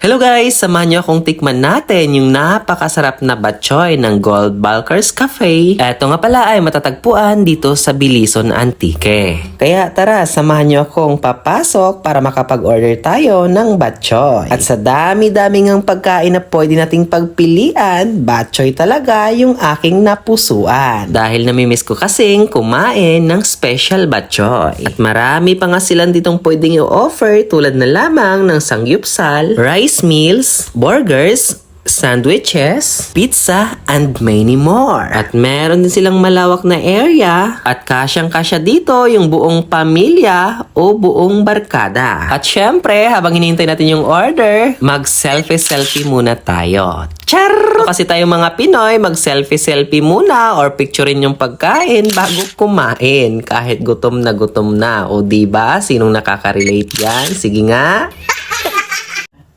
Hello guys! Samahan niyo akong tikman natin yung napakasarap na batchoy ng Gold Balkers Cafe. Eto nga pala ay matatagpuan dito sa Bilison Antique. Kaya tara, samahan niyo akong papasok para makapag-order tayo ng batchoy. At sa dami-dami ng pagkain na pwede nating pagpilian, batchoy talaga yung aking napusuan. Dahil namimiss ko kasing kumain ng special batchoy. At marami pa nga silang ditong pwedeng i-offer tulad na lamang ng sangyupsal, rice meals, burgers, sandwiches, pizza, and many more. At meron din silang malawak na area at kasyang-kasya dito yung buong pamilya o buong barkada. At syempre, habang hinihintay natin yung order, mag-selfie-selfie muna tayo. Char! Kasi tayo mga Pinoy, mag-selfie-selfie muna or picturein yung pagkain bago kumain. Kahit gutom na gutom na. O ba? Sinong nakaka-relate yan? Sige nga.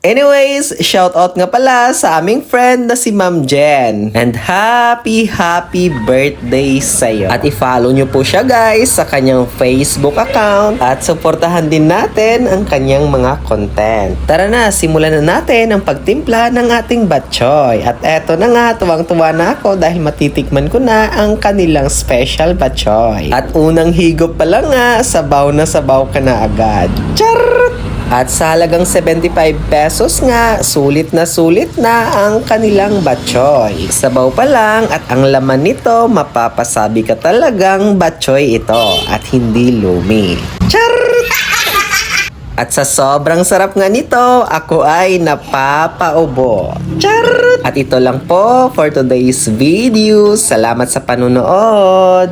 Anyways, shout out nga pala sa aming friend na si Ma'am Jen. And happy, happy birthday sa'yo. At i-follow nyo po siya guys sa kanyang Facebook account at supportahan din natin ang kanyang mga content. Tara na, simulan na natin ang pagtimpla ng ating batchoy. At eto na nga, tuwang-tuwa na ako dahil matitikman ko na ang kanilang special batchoy. At unang higop pa lang nga, sabaw na sabaw ka na agad. Char! At sa halagang 75 pesos nga, sulit na sulit na ang kanilang batchoy. Sabaw pa lang at ang laman nito, mapapasabi ka talagang batchoy ito at hindi lumi. Char! At sa sobrang sarap nga nito, ako ay napapaubo. Char! At ito lang po for today's video. Salamat sa panunood.